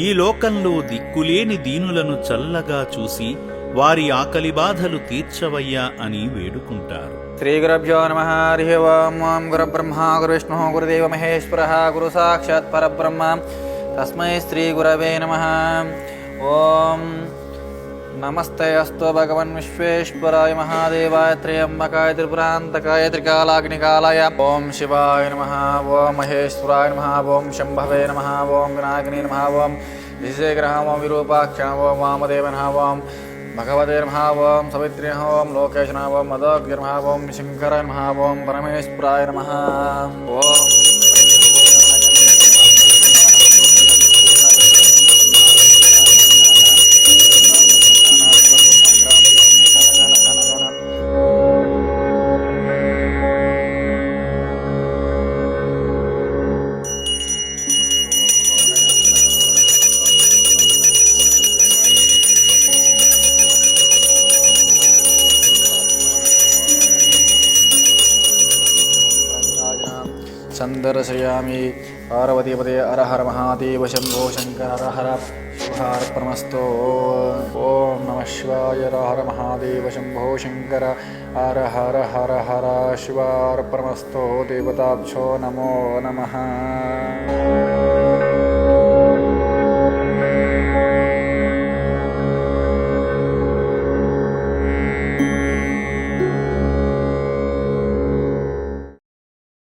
ఈ లోకంలో దిక్కులేని దీనులను చల్లగా చూసి వారి ఆకలి బాధలు తీర్చవయ్యా అని వేడుకుంటారు శ్రీ గురుభ్యో నమ హరి ఓం ఓం గురు బ్రహ్మ గురు విష్ణు గురుదేవ మహేశ్వర గురు సాక్షాత్ పరబ్రహ్మ తస్మై శ్రీ గురవే నమ ఓం नमस्ते अस्तु भगवन् विश्वेश्वराय महादेवाय त्र्यम्बकाय त्रिपुरान्तकाय त्रिकालाग्निकालाय ॐ शिवाय नमः ॐ महेश्वराय नमः ॐ शम्भवे नमः ॐ विनायकने नमः ॐ विजयग्रहं ॐ ॐ वामदेवनः भगवते नमः ॐ सवित्रे नमः ॐ लोकेशनः ॐ मदोग्रमः ॐ शङ्कराय ॐ परमेश्वराय नमः ॐ दर्शयामि पार्वतीपदे हर महादेव शंभो शंकर हर शुभार्पणमस्तु ओम नमः शिवाय हर महादेव शंभो शंकर हर हर हर हर शिवार्पणमस्तु देवताभ्यो नमो नमः